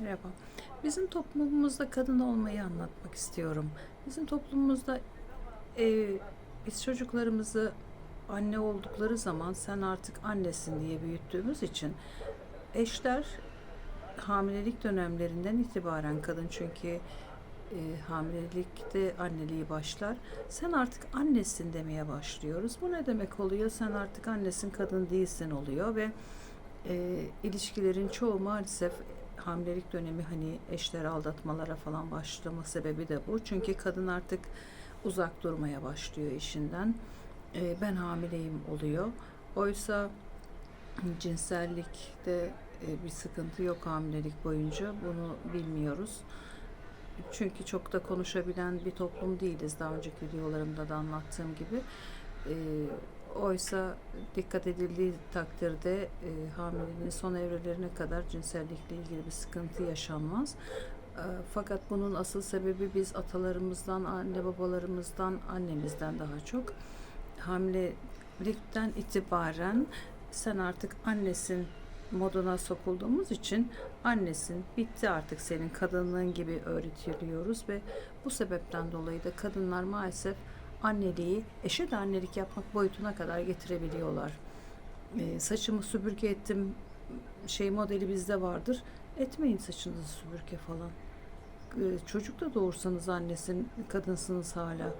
Merhaba. Bizim toplumumuzda kadın olmayı anlatmak istiyorum. Bizim toplumumuzda e, biz çocuklarımızı anne oldukları zaman sen artık annesin diye büyüttüğümüz için eşler hamilelik dönemlerinden itibaren kadın çünkü e, hamilelikte anneliği başlar. Sen artık annesin demeye başlıyoruz. Bu ne demek oluyor? Sen artık annesin, kadın değilsin oluyor ve e, ilişkilerin çoğu maalesef hamilelik dönemi hani eşler aldatmalara falan başlama sebebi de bu. Çünkü kadın artık uzak durmaya başlıyor işinden. E, ben hamileyim oluyor. Oysa cinsellikte e, bir sıkıntı yok hamilelik boyunca. Bunu bilmiyoruz. Çünkü çok da konuşabilen bir toplum değiliz. Daha önceki videolarımda da anlattığım gibi. E, oysa dikkat edildiği takdirde e, hamileliğin son evrelerine kadar cinsellikle ilgili bir sıkıntı yaşanmaz. E, fakat bunun asıl sebebi biz atalarımızdan, anne babalarımızdan, annemizden daha çok hamilelikten itibaren sen artık annesin moduna sokulduğumuz için annesin bitti artık senin kadınlığın gibi öğretiliyoruz ve bu sebepten dolayı da kadınlar maalesef anneliği eşe de annelik yapmak boyutuna kadar getirebiliyorlar. Ee, saçımı süpürge ettim şey modeli bizde vardır. Etmeyin saçınızı süpürge falan. Ee, çocuk da doğursanız annesin, kadınsınız hala.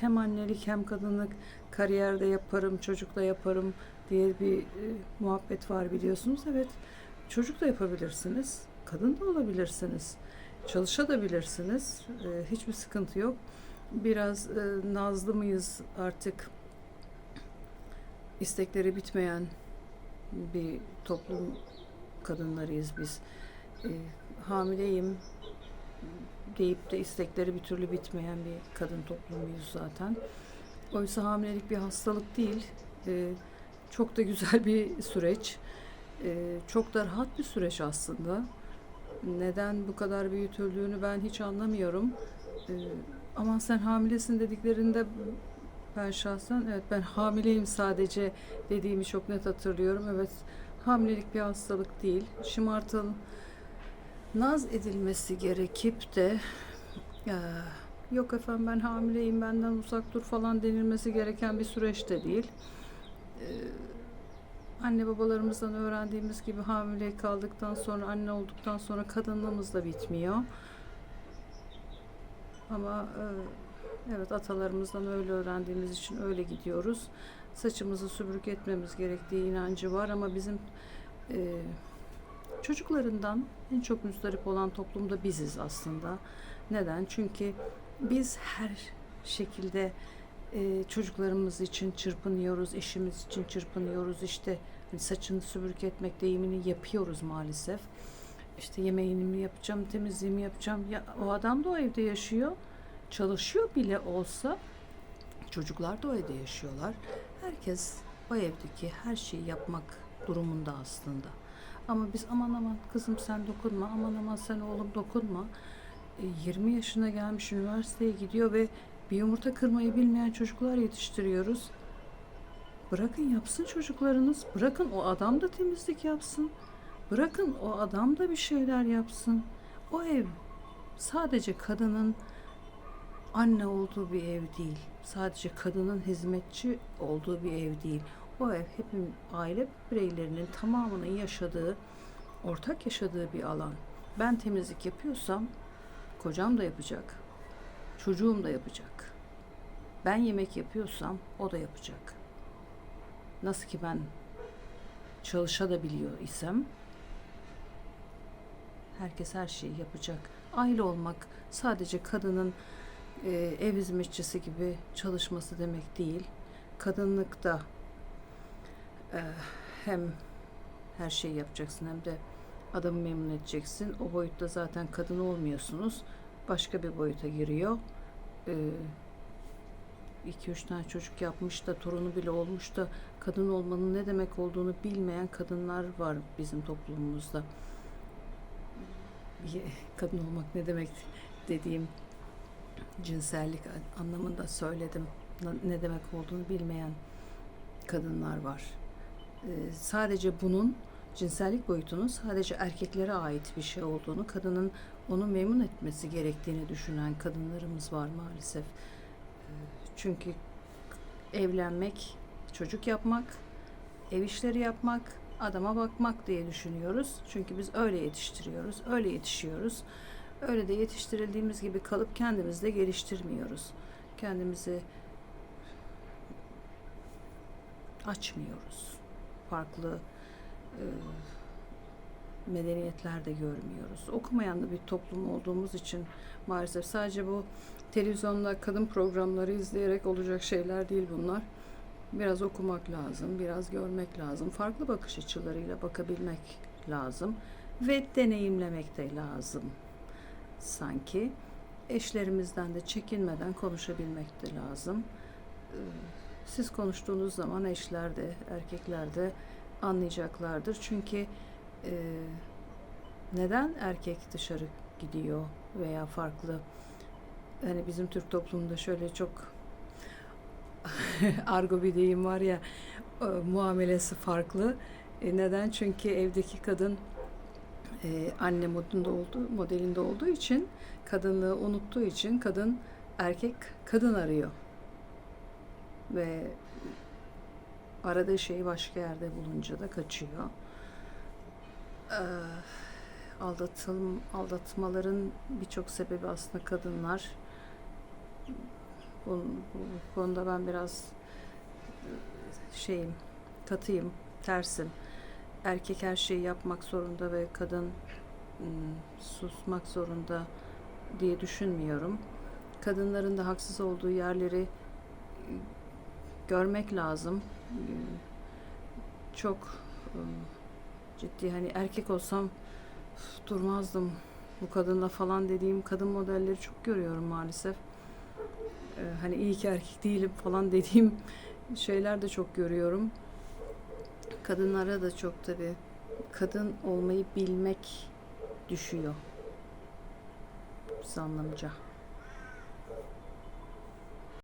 Hem annelik hem kadınlık kariyerde yaparım, çocuk da yaparım diye bir e, muhabbet var biliyorsunuz. Evet, çocuk da yapabilirsiniz, kadın da olabilirsiniz, çalışabilirsiniz. E, hiçbir sıkıntı yok. Biraz e, nazlı mıyız artık? istekleri bitmeyen bir toplum kadınlarıyız biz. E, hamileyim deyip de istekleri bir türlü bitmeyen bir kadın toplumuyuz zaten. Oysa hamilelik bir hastalık değil. E, çok da güzel bir süreç. E, çok da rahat bir süreç aslında. Neden bu kadar büyütüldüğünü ben hiç anlamıyorum. E, aman sen hamilesin dediklerinde ben şahsen evet ben hamileyim sadece dediğimi çok net hatırlıyorum. Evet hamilelik bir hastalık değil. Şımartıl naz edilmesi gerekip de ya, yok efendim ben hamileyim benden uzak dur falan denilmesi gereken bir süreç de değil. Ee, anne babalarımızdan öğrendiğimiz gibi hamile kaldıktan sonra anne olduktan sonra kadınlığımız da bitmiyor. Ama e, evet atalarımızdan öyle öğrendiğimiz için öyle gidiyoruz. Saçımızı süpürge etmemiz gerektiği inancı var ama bizim e, çocuklarından en çok müzdarip olan toplumda biziz aslında. Neden? Çünkü biz her şekilde e, çocuklarımız için çırpınıyoruz, eşimiz için çırpınıyoruz. İşte hani saçını süpürge etmek deyimini yapıyoruz maalesef. İşte yemeğini mi yapacağım, temizliğimi yapacağım. Ya o adam da o evde yaşıyor. Çalışıyor bile olsa çocuklar da o evde yaşıyorlar. Herkes o evdeki her şeyi yapmak durumunda aslında. Ama biz aman aman kızım sen dokunma, aman aman sen oğlum dokunma. E, 20 yaşına gelmiş üniversiteye gidiyor ve bir yumurta kırmayı bilmeyen çocuklar yetiştiriyoruz. Bırakın yapsın çocuklarınız. Bırakın o adam da temizlik yapsın. Bırakın o adam da bir şeyler yapsın. O ev sadece kadının anne olduğu bir ev değil. Sadece kadının hizmetçi olduğu bir ev değil. O ev hepim aile bireylerinin tamamının yaşadığı, ortak yaşadığı bir alan. Ben temizlik yapıyorsam kocam da yapacak. Çocuğum da yapacak. Ben yemek yapıyorsam o da yapacak. Nasıl ki ben çalışabiliyor isem herkes her şeyi yapacak. Aile olmak sadece kadının e, ev hizmetçisi gibi çalışması demek değil. Kadınlıkta e, hem her şeyi yapacaksın hem de adamı memnun edeceksin. O boyutta zaten kadın olmuyorsunuz. Başka bir boyuta giriyor. E, iki üç tane çocuk yapmış da torunu bile olmuş da kadın olmanın ne demek olduğunu bilmeyen kadınlar var bizim toplumumuzda. Kadın olmak ne demek dediğim cinsellik anlamında söyledim. Ne demek olduğunu bilmeyen kadınlar var. Ee, sadece bunun cinsellik boyutunun sadece erkeklere ait bir şey olduğunu, kadının onu memnun etmesi gerektiğini düşünen kadınlarımız var maalesef. Ee, Çünkü evlenmek, çocuk yapmak, ev işleri yapmak, adama bakmak diye düşünüyoruz. Çünkü biz öyle yetiştiriyoruz, öyle yetişiyoruz. Öyle de yetiştirildiğimiz gibi kalıp kendimizi de geliştirmiyoruz. Kendimizi açmıyoruz. Farklı e, medeniyetler de görmüyoruz. Okumayan da bir toplum olduğumuz için maalesef sadece bu televizyonda kadın programları izleyerek olacak şeyler değil bunlar. Biraz okumak lazım, biraz görmek lazım. Farklı bakış açılarıyla bakabilmek lazım ve deneyimlemek de lazım sanki. Eşlerimizden de çekinmeden konuşabilmek de lazım. Ee, Siz konuştuğunuz zaman eşler de erkekler de anlayacaklardır. Çünkü e, neden erkek dışarı gidiyor veya farklı hani bizim Türk toplumunda şöyle çok argo bir deyim var ya e, muamelesi farklı. E, neden? Çünkü evdeki kadın e, anne modunda olduğu, modelinde olduğu için kadınlığı unuttuğu için kadın erkek kadın arıyor ve aradığı şeyi başka yerde bulunca da kaçıyor. Ee, aldatım, aldatmaların birçok sebebi aslında kadınlar. Bu, bu, bu konuda ben biraz e, şeyim, katıyım, tersim. Erkek her şeyi yapmak zorunda ve kadın susmak zorunda diye düşünmüyorum. Kadınların da haksız olduğu yerleri görmek lazım. Çok ciddi hani erkek olsam "Üf, durmazdım bu kadınla falan dediğim kadın modelleri çok görüyorum maalesef. E, Hani iyi ki erkek değilim falan dediğim şeyler de çok görüyorum. Kadınlara da çok tabii kadın olmayı bilmek düşüyor. Biz anlamca.